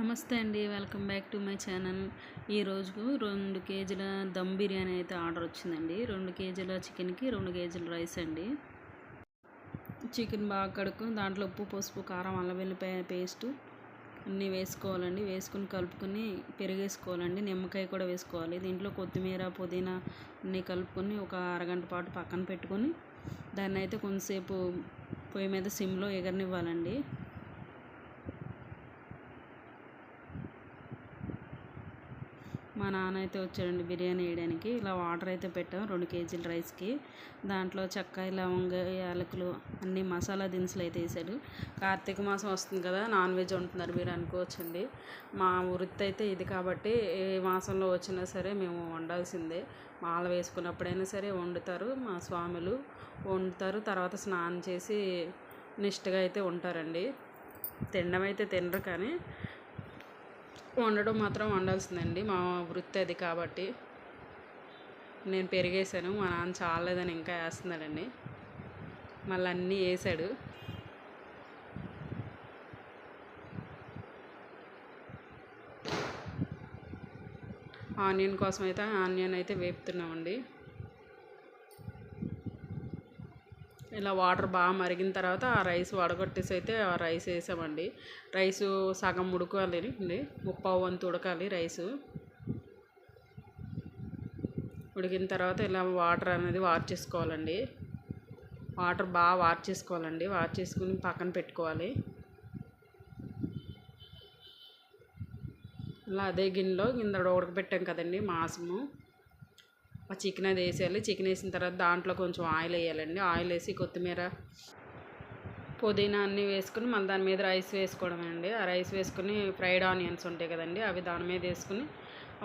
నమస్తే అండి welcome back to my channel. ఈరోజు రెండు కేజీల దమ్ బిర్యానీ అయితే ఆర్డర్ వచ్చిందండి. రెండు కేజీల చికెన్కి రెండు కేజీల రైస్ అండి. చికెన్ బాగా కడుక్కుని దాంట్లో ఉప్పు పసుపు కారం అల్లం వెల్లిపాయ పేస్ట్ అన్నీ వేసుకోవాలండి. వేసుకుని కలుపుకొని పెరిగేసుకోవాలండి. నిమ్మకాయ కూడా వేసుకోవాలి. దీంట్లో కొత్తిమీర పుదీనా అన్నీ కలుపుకొని ఒక అరగంట పాటు పక్కన పెట్టుకొని దాన్ని అయితే కొంతసేపు పొయ్యి మీద సిమ్లో ఎగరనివ్వాలండి. మా నాన్న అయితే వచ్చాడండి బిర్యానీ వేయడానికి. ఇలా వాటర్ అయితే పెట్టాం రెండు కేజీల రైస్కి. దాంట్లో చక్కాయ లవంగ యాలకులు అన్ని మసాలా దినుసులు అయితే వేసాడు. కార్తీక మాసం వస్తుంది కదా నాన్ వెజ్ ఉంటున్నారు మీరు అనుకోవచ్చండి. మా వృత్తి అయితే ఇది కాబట్టి ఏ మాసంలో వచ్చినా సరే మేము వండాల్సిందే. మాల వేసుకున్నప్పుడైనా సరే వండుతారు మా స్వాములు. వండుతారు తర్వాత స్నానం చేసి నిష్టగా అయితే ఉంటారండి. తినడం అయితే తినరు కానీ వండడం మాత్రం వండాల్సిందండి. మా వృత్తి అది కాబట్టి. నేను పెరిగేసాను మా నాన్న చాలేదని ఇంకా వేస్తున్నాడండి. మళ్ళీ అన్నీ వేసాడు. ఆనియన్ కోసం అయితే ఆనియన్ అయితే వేపుతున్నామండి. ఇలా వాటర్ బాగా మరిగిన తర్వాత ఆ రైస్ వడగొట్టేసి అయితే ఆ రైస్ వేసామండి. రైసు సగం ఉడకాలి ముప్పావు వంతు ఉడకాలి రైసు. ఉడికిన తర్వాత ఇలా వాటర్ అనేది వార్ చేసుకోవాలండి. వాటర్ బాగా వార్ చేసుకోవాలండి. వార్ చేసుకుని పక్కన పెట్టుకోవాలి. ఇలా అదే గిన్నెలో గిన్నె ఉడకబెట్టాం కదండి మాసము. ఆ చికెన్ అది వేసేయాలి. చికెన్ వేసిన తర్వాత దాంట్లో కొంచెం ఆయిల్ వేయాలండి. ఆయిల్ వేసి కొత్తిమీర పుదీనా అన్నీ వేసుకుని మళ్ళీ దాని మీద రైస్ వేసుకోవడం అండి. ఆ రైస్ వేసుకుని ఫ్రైడ్ ఆనియన్స్ ఉంటాయి కదండి అవి దాని మీద వేసుకుని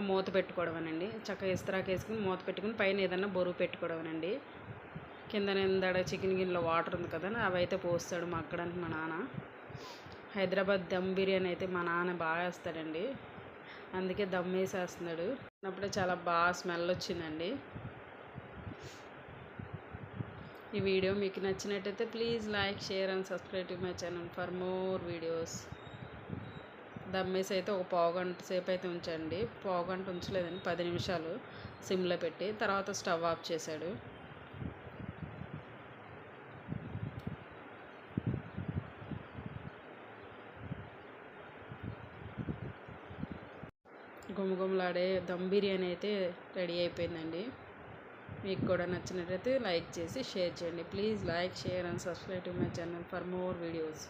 మూత పెట్టుకోవడమేనండి. చక్కగా ఇస్తరాకు వేసుకుని మూత పెట్టుకుని పైన ఏదన్నా బరువు పెట్టుకోవడమేనండి. కింద నిందడ చికెన్ గిన్నెలో వాటర్ ఉంది కదా అవి అయితే పోస్తాడు మగ్గడానికి మా నాన్న. హైదరాబాద్ దమ్ బిర్యానీ అయితే మా నాన్న బాగా వేస్తాడండి. అందుకే దమ్ వేసేస్తున్నాడు. అప్పుడే చాలా బాగా స్మెల్ వచ్చిందండి. ఈ వీడియో మీకు నచ్చినట్టయితే please like share and subscribe to my channel for more videos. దమ్మేసి అయితే ఒక పావు గంట సేపు అయితే ఉంచండి. పావు గంట ఉంచలేదండి పది నిమిషాలు సిమ్లో పెట్టి తర్వాత స్టవ్ ఆఫ్ చేశాడు. గుమగుమలాడే దమ్ బిర్యానీ అయితే రెడీ అయిపోయిందండి. మీకు కూడా నచ్చినట్లయితే లైక్ చేసి షేర్ చేయండి. Please like share and subscribe to my channel for more videos.